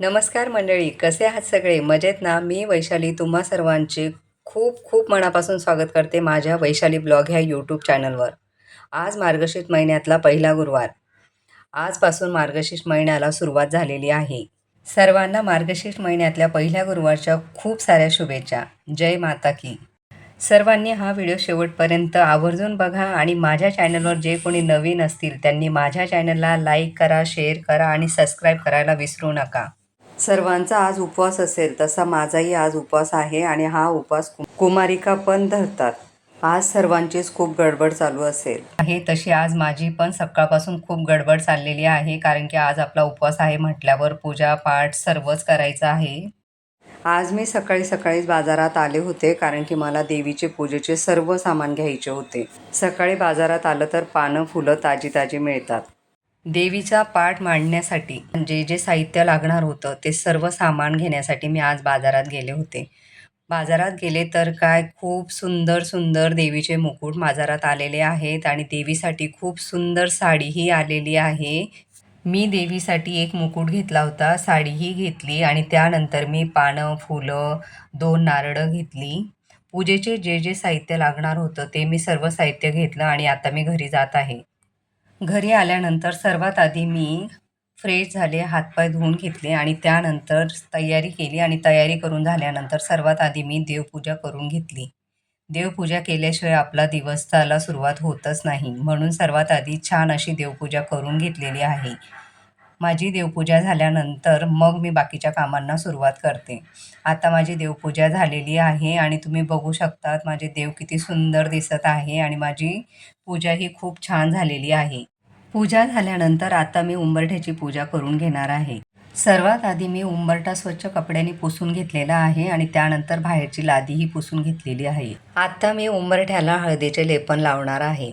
नमस्कार मंडळी कसे आहात सगळे? मजेत ना? मी वैशाली. तुम्हा सर्वांचे खूप खूप मनापासून स्वागत करते माझ्या वैशाली ब्लॉग ह्या यूट्यूब चॅनलवर. आज मार्गशीर्ष महिन्यातला पहिला गुरुवार. आजपासून मार्गशीर्ष महिन्याला सुरुवात झालेली आहे. सर्वांना मार्गशीर्ष महिन्यातल्या पहिल्या गुरुवारच्या खूप साऱ्या शुभेच्छा. जय माता की. सर्वांनी हा व्हिडिओ शेवटपर्यंत आवर्जून बघा आणि माझ्या चॅनलवर जे कोणी नवीन असतील त्यांनी माझ्या चॅनलला लाईक करा शेअर करा आणि सबस्क्राईब करायला विसरू नका. सर्वांचा आज उपवास असेल तसा माझाही आज उपवास आहे आणि हा उपवास कुमारिका पण धरतात. आज सर्वांचीच खूप गडबड चालू असेल. आहे तशी आज माझी पण सकाळपासून खूप गडबड चाललेली आहे कारण की आज आपला उपवास आहे म्हटल्यावर पूजा पाठ सर्वच करायचं आहे. आज मी सकाळी सकाळीच बाजारात आले होते कारण की मला देवीचे पूजेचे सर्व सामान घ्यायचे होते. सकाळी बाजारात आलं तर पानं फुलं ताजी ताजी मिळतात. देवीचा पाठ मांडण्यासाठी जे जे साहित्य लागणार होतं ते सर्व सामान घेण्यासाठी मी आज बाजारात गेले होते. बाजारात गेले तर काय खूप सुंदर सुंदर देवीचे मुकुट बाजारात आलेले आहेत आणि देवीसाठी खूप सुंदर साडीही आलेली आहे. मी देवीसाठी एक मुकुट घेतला होता साडीही घेतली आणि त्यानंतर मी पानं फुलं दोन नारळं घेतली. पूजेचे जे जे साहित्य लागणार होतं ते मी सर्व साहित्य घेतलं आणि आता मी घरी जात आहे. घरी आल्यानंतर सर्वात आधी मी फ्रेश झाले हातपाय धुवून घेतले आणि त्यानंतर तयारी केली आणि तयारी करून झाल्यानंतर सर्वात आधी मी देवपूजा करून घेतली. देवपूजा केल्याशिवाय आपला दिवसाला सुरुवात होतच नाही. म्हणून सर्वात आधी छान अशी देवपूजा करून घेतलेली आहे. माझी देवपूजा झाल्यानंतर मग मी बाकीच्या कामांना सुरुवात करते. आता माझी देवपूजा झालेली आहे आणि तुम्ही बघू शकतात माझे देव किती सुंदर दिसत आहे आणि माझी पूजा ही खूप छान झालेली आहे. पूजा झाल्यानंतर आता मी उंबरठ्याची पूजा करून घेणार आहे. सर्वात आधी मी उंबरठा स्वच्छ कपड्याने पुसून घेतलेला आहे आणि त्यानंतर बाहेरची लादीही पुसून घेतलेली आहे. आता मी उंबरठ्याला हळदीचे लेपन लावणार आहे.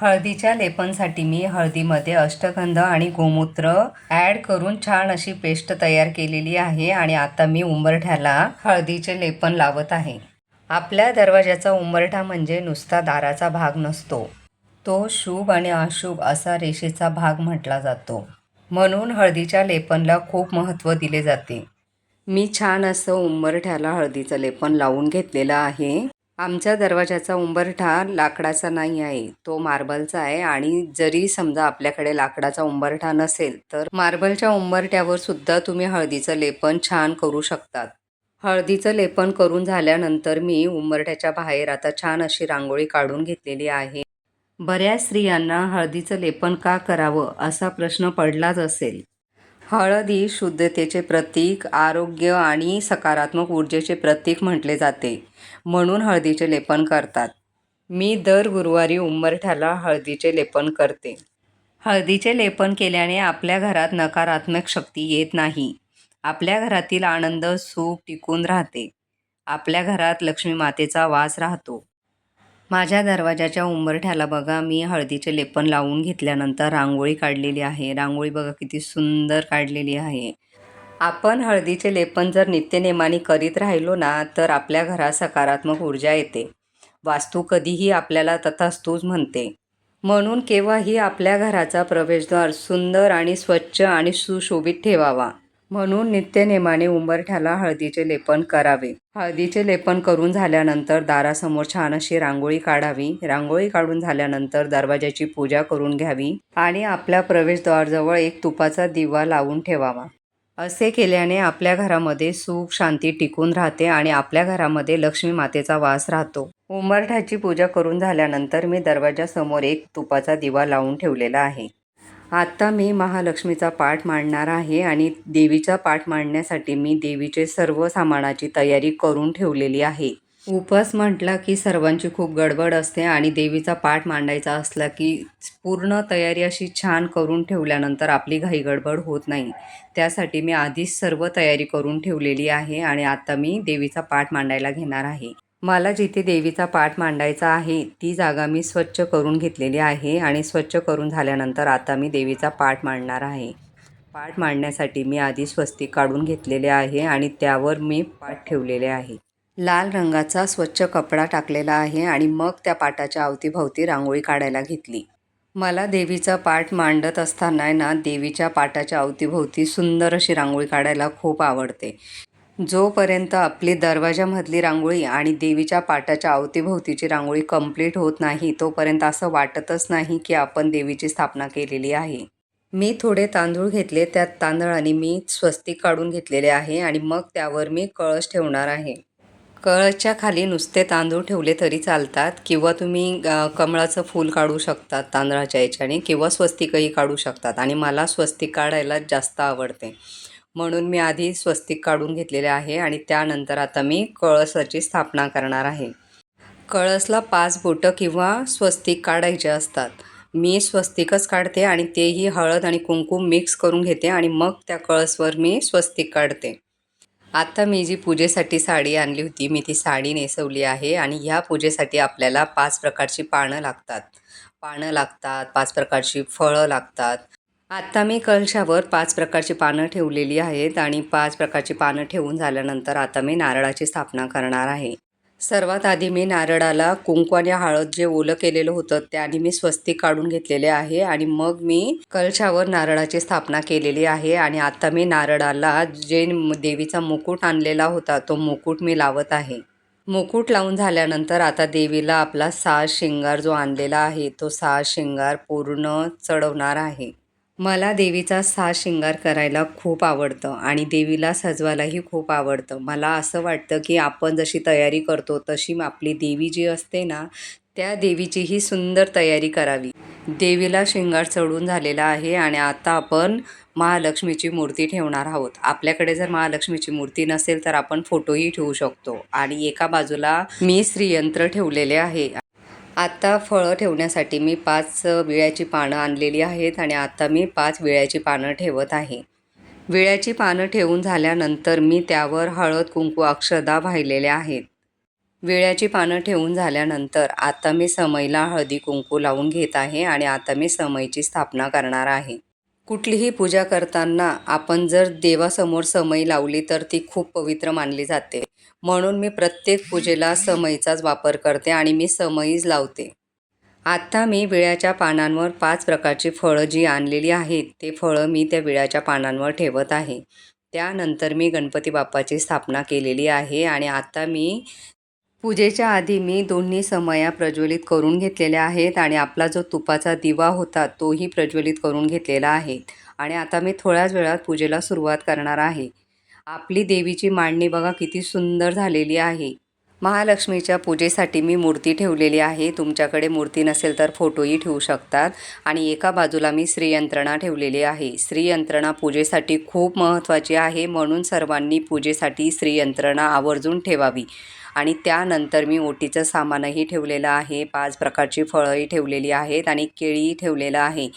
हळदीच्या लेपनसाठी मी हळदीमध्ये अष्टगंध आणि गोमूत्र ॲड करून छान अशी पेस्ट तयार केलेली आहे आणि आता मी उंबरठ्याला हळदीचे लेपन लावत आहे. आपल्या दरवाजाचा उंबरठा म्हणजे नुसता दाराचा भाग नसतो. तो शुभ आणि अशुभ असा रेषेचा भाग म्हटला जातो. म्हणून हळदीच्या लेपनला खूप महत्त्व दिले जाते. मी छान असं उंबरठ्याला हळदीचं लेपन लावून घेतलेलं आहे. आमच्या दरवाजाचा उंबरठा लाकडाचा नाही आहे. तो मार्बलचा आहे आणि जरी समजा आपल्याकडे लाकडाचा उंबरठा नसेल तर मार्बलच्या उंबरठ्यावर सुद्धा तुम्ही हळदीचं लेपन छान करू शकतात. हळदीचं लेपन करून झाल्यानंतर मी उंबरठ्याच्या बाहेर आता छान अशी रांगोळी काढून घेतलेली आहे. बऱ्याच स्त्रियांना हळदीचं लेपन का करावं असा प्रश्न पडलाच असेल. हळद ही शुद्धतेचे प्रतीक आरोग्य आणि सकारात्मक ऊर्जेचे प्रतीक म्हटले जाते. म्हणून हळदीचे लेपन करतात. मी दर गुरुवारी उंबरठ्याला हळदीचे लेपन करते. हळदीचे लेपन केल्याने आपल्या घरात नकारात्मक शक्ती येत नाही. आपल्या घरातील आनंद सुख टिकून राहते. आपल्या घरात लक्ष्मी मातेचा वास राहतो. माझ्या दरवाजाच्या उंबरठ्याला बघा मी हळदीचे लेपन लावून घेतल्यानंतर रांगोळी काढलेली आहे. रांगोळी बघा किती सुंदर काढलेली आहे. आपण हळदीचे लेपन जर नित्यनेमाने करीत राहिलो ना तर आपल्या घरात सकारात्मक ऊर्जा येते. वास्तू कधीही आपल्याला तथास्तूच म्हणते. म्हणून केव्हाही आपल्या घराचा प्रवेशद्वार सुंदर आणि स्वच्छ आणि सुशोभित ठेवावा. म्हणून नित्यनेमाने उंबरठ्याला हळदीचे लेपन करावे. हळदीचे लेपन करून झाल्यानंतर दारासमोर छान अशी रांगोळी काढावी. रांगोळी काढून झाल्यानंतर दरवाजाची पूजा करून घ्यावी आणि आपल्या प्रवेशद्वारजवळ एक तुपाचा दिवा लावून ठेवावा. असे केल्याने आपल्या घरामध्ये सुख शांती टिकून राहते आणि आपल्या घरामध्ये लक्ष्मी मातेचा वास राहतो. उंबरठ्याची पूजा करून झाल्यानंतर मी दरवाजासमोर एक तुपाचा दिवा लावून ठेवलेला आहे. आत्ता मी महालक्ष्मीचा पाठ मांडणार आहे आणि देवीचा पाठ मांडण्यासाठी मी देवीचे सर्व सामानाची तयारी करून ठेवलेली आहे. उपवास म्हटला की सर्वांची खूप गडबड असते आणि देवीचा पाठ मांडायचा असला की पूर्ण तयारी अशी छान करून ठेवल्यानंतर आपली घाई गडबड होत नाही. त्यासाठी मी आधीच सर्व तयारी करून ठेवलेली आहे आणि आता मी देवीचा पाठ मांडायला घेणार आहे. मला जिथे देवीचा पाठ मांडायचा आहे ती जागा मी स्वच्छ करून घेतलेली आहे आणि स्वच्छ करून झाल्यानंतर आता मी देवीचा पाठ मांडणार आहे. पाठ मांडण्यासाठी मी आधी स्वस्तिक काढून घेतलेले आहे आणि त्यावर मी पाठ ठेवलेले आहे. लाल रंगाचा स्वच्छ कपडा टाकलेला आहे आणि मग त्या पाटाच्या अवतीभवती रांगोळी काढायला घेतली. मला देवीचा पाठ मांडत असताना ना देवीच्या पाटाच्या अवतीभोवती सुंदर अशी रांगोळी काढायला खूप आवडते. जोपर्यंत आपली दरवाजामधली रांगोळी आणि देवीच्या पाटाच्या अवतीभोवतीची रांगोळी कंप्लीट होत नाही तोपर्यंत असं वाटतच नाही की आपण देवीची स्थापना केलेली आहे. मी थोडे तांदूळ घेतले त्यात तांदळाने मी स्वस्तिक काढून घेतलेले आहे आणि मग त्यावर मी कळस ठेवणार आहे. कळसच्या खाली नुसते तांदूळ ठेवले तरी चालतात किंवा तुम्ही कमळाचं फूल काढू शकतात तांदळाच्या याच्याने किंवा स्वस्तिकही काढू शकतात आणि मला स्वस्तिक काढायला जास्त आवडते. म्हणून मी आधी स्वस्तिक काढून घेतलेले आहे आणि त्यानंतर आता मी कळसाची स्थापना करणार आहे. कळसला पाच बोटं किंवा स्वस्तिक काढायचे असतात. मी स्वस्तिकच काढते आणि तेही हळद आणि कुंकुम मिक्स करून घेते आणि मग त्या कळसवर मी स्वस्तिक काढते. आता मी जी पूजेसाठी साडी आणली होती मी ती साडी नेसवली आहे आणि ह्या पूजेसाठी आपल्याला पाच प्रकारची पानं लागतात. पानं लागतात पाच प्रकारची फळं लागतात. आत्ता मी कलशावर पाच प्रकारची पानं ठेवलेली आहेत आणि पाच प्रकारची पानं ठेवून झाल्यानंतर आता मी नारळाची स्थापना करणार आहे. सर्वात आधी मी नारळाला कुंकू आणि हळद जे ओलं केलेलं होतं त्याने मी स्वस्तिक काढून घेतलेले आहे आणि मग मी कलशावर नारळाची स्थापना केलेली आहे आणि आता मी नारळाला जे देवीचा मुकुट आणलेला होता तो मुकुट मी लावत आहे. मुकुट लावून झाल्यानंतर आता देवीला आपला साज शिंगार जो आणलेला आहे तो साज शिंगार पूर्ण चढवणार आहे. मला देवीचा साज शिंगार करायला खूप आवडतं आणि देवीला सजवायलाही खूप आवडतं. मला असं वाटतं की आपण जशी तयारी करतो तशी आपली देवी जी असते ना त्या देवीचीही सुंदर तयारी करावी. देवीला शिंगार चढून झालेला आहे आणि आता आपण महालक्ष्मीची मूर्ती ठेवणार आहोत. आपल्याकडे जर महालक्ष्मीची मूर्ती नसेल तर आपण फोटोही ठेवू शकतो. आणि एका बाजूला मी श्रीयंत्र ठेवलेले आहे. आता फळं ठेवण्यासाठी मी पाच विळ्याची पानं आणलेली आहेत आणि आता मी पाच विळ्याची पानं ठेवत आहे. विळ्याची पानं ठेवून झाल्यानंतर मी त्यावर हळद कुंकू अक्षदा वाहिलेल्या आहेत. विळ्याची पानं ठेवून झाल्यानंतर आता मी समईला हळदी कुंकू लावून घेत आहे आणि आता मी समईची स्थापना करणार आहे. कुठलीही पूजा करताना आपण जर देवासमोर समई लावली तर ती खूप पवित्र मानली जाते. म्हणून मी प्रत्येक पूजेला समईचाच वापर करते आणि मी समईच लावते. आत्ता मी विळ्याच्या पानांवर पाच प्रकारची फळं जी आणलेली आहेत ते फळं मी त्या विळ्याच्या पानांवर ठेवत आहे. त्यानंतर मी गणपती बाप्पाची स्थापना केलेली आहे आणि आता मी पूजेच्या आधी मी दोन्ही समया प्रज्वलित करून घेतलेल्या आहेत आणि आपला जो तुपाचा दिवा होता तोही प्रज्वलित करून घेतलेला आहे. आणि आता मी थोड्याच वेळात पूजेला सुरुवात करणार आहे. आपली देवीची मांडणी बघा किती सुंदर झालेली आहे. महालक्ष्मीच्या पूजेसाठी मी मूर्ती ठेवलेली आहे. तुमच्याकडे मूर्ती नसेल तर फोटोही ठेवू शकतात. आणि एका बाजूला मी श्रीयंत्रणा ठेवलेली आहे. श्रीयंत्रणा पूजेसाठी खूप महत्त्वाची आहे. म्हणून सर्वांनी पूजेसाठी श्रीयंत्रणा आवर्जून ठेवावी. आणि त्यानंतर मी ओटीचं सामानही ठेवलेलं आहे. पाच प्रकारची फळंही ठेवलेली आहेत आणि केळीही ठेवलेलं आहे.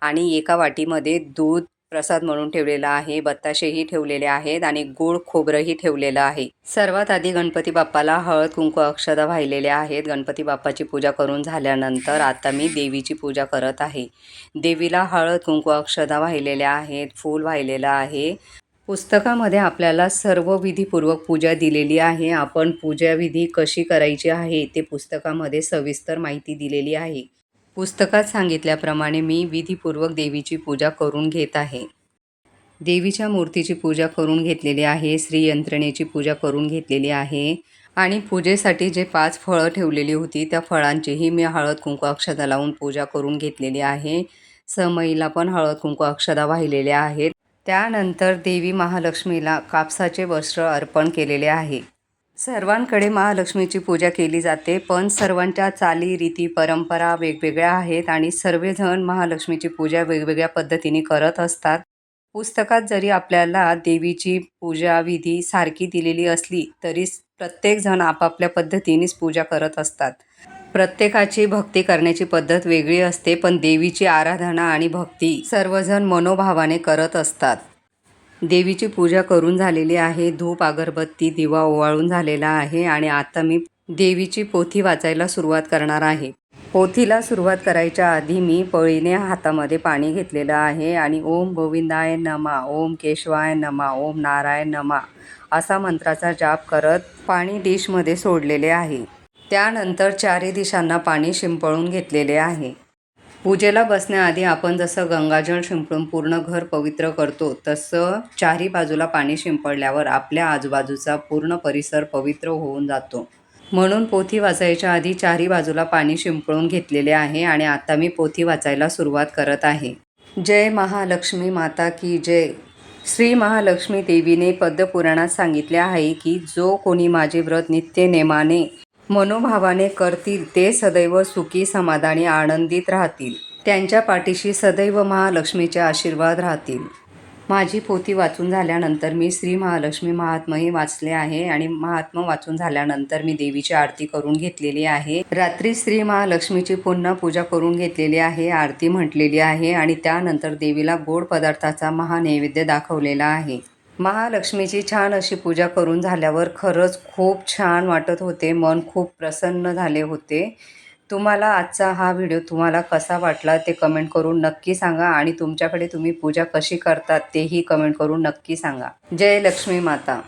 आणि एका वाटीमध्ये दूध प्रसाद म्हणून ठेवलेला आहे बत्ताशेही ठेवलेले आहेत आणि गोड खोबरंही ठेवलेलं आहे. सर्वात आधी गणपती बाप्पाला हळद कुंकू अक्षदा वाहिलेल्या आहेत. गणपती बाप्पाची पूजा करून झाल्यानंतर आता मी देवीची पूजा करत आहे. देवीला हळद कुंकू अक्षदा वाहिलेल्या आहेत फूल वाहिलेलं आहे. पुस्तकामध्ये आपल्याला सर्व विधीपूर्वक पूजा दिलेली आहे. आपण पूजाविधी कशी करायची आहे ते पुस्तकामध्ये सविस्तर माहिती दिलेली आहे. पुस्तकात सांगितल्याप्रमाणे मी विधीपूर्वक देवीची पूजा करून घेत आहे. देवीच्या मूर्तीची पूजा करून घेतलेली आहे श्री यंत्रणेची पूजा करून घेतलेली आहे आणि पूजेसाठी जे पाच फळं ठेवलेली होती त्या फळांचीही मी हळद कुंकू अक्षदा लावून पूजा करून घेतलेली आहे. समईला पण हळद कुंकू अक्षदा वाहिलेल्या आहेत. त्यानंतर देवी महालक्ष्मीला कापसाचे वस्त्र अर्पण केलेले आहे. सर्वांकडे महालक्ष्मीची पूजा केली जाते पण सर्वांच्या चाली रीती परंपरा वेगवेगळ्या आहेत आणि सर्वजण महालक्ष्मीची पूजा वेगवेगळ्या पद्धतीने करत असतात. पुस्तकात जरी आपल्याला देवीची पूजा विधी सारखी दिलेली असली तरी प्रत्येकजण आपापल्या पद्धतीनेच पूजा करत असतात. प्रत्येकाची भक्ती करण्याची पद्धत वेगळी असते पण देवीची आराधना आणि भक्ती सर्वजण मनोभावाने करत असतात. देवीची पूजा करून झालेली आहे. धूप अगरबत्ती दिवा ओवाळून झालेला आहे आणि आता मी देवीची पोथी वाचायला सुरुवात करणार आहे. पोथीला सुरुवात करायच्या आधी मी पळीने हातामध्ये पाणी घेतलेलं आहे आणि ओम गोविंदाय नमा ओम केशवाय नमा ओम नारायण नमा असा मंत्राचा जाप करत पाणी डिशमध्ये सोडलेले आहे. त्यानंतर चारही दिशांना पाणी शिंपळून घेतलेले आहे. पूजेला बसण्याआधी आपण जसं गंगाजळ शिंपडून पूर्ण घर पवित्र करतो तसं चारी बाजूला पाणी शिंपडल्यावर आपल्या आजूबाजूचा पूर्ण परिसर पवित्र होऊन जातो. म्हणून पोथी वाचायच्या आधी चारी बाजूला पाणी शिंपडून घेतलेले आहे आणि आता मी पोथी वाचायला सुरुवात करत आहे. जय महालक्ष्मी माता की जय. श्री महालक्ष्मी देवीने पद्मपुराणात सांगितले आहे की जो कोणी माझे व्रत नित्य नेमाने मनोभावाने करतील ते सदैव सुखी समाधानी आनंदित राहतील. त्यांच्या पाठीशी सदैव महालक्ष्मीचे आशीर्वाद राहतील. माझी पोथी वाचून झाल्यानंतर मी श्री महालक्ष्मी महात्मही वाचले आहे आणि महात्मा वाचून झाल्यानंतर मी देवीची आरती करून घेतलेली आहे. रात्री श्री महालक्ष्मीची पुन्हा पूजा करून घेतलेली आहे आरती म्हटलेली आहे आणि त्यानंतर देवीला गोड पदार्थाचा महानैवेद्य दाखवलेला आहे. महालक्ष्मीची छान अशी पूजा करून झाल्यावर खरंच खूप छान वाटत होते. मन खूप प्रसन्न झाले होते. तुम्हाला आजचा हा व्हिडिओ तुम्हाला कसा वाटला ते कमेंट करून नक्की सांगा आणि तुमच्याकडे तुम्ही पूजा कशी करतात तेही कमेंट करून नक्की सांगा. जय लक्ष्मी माता.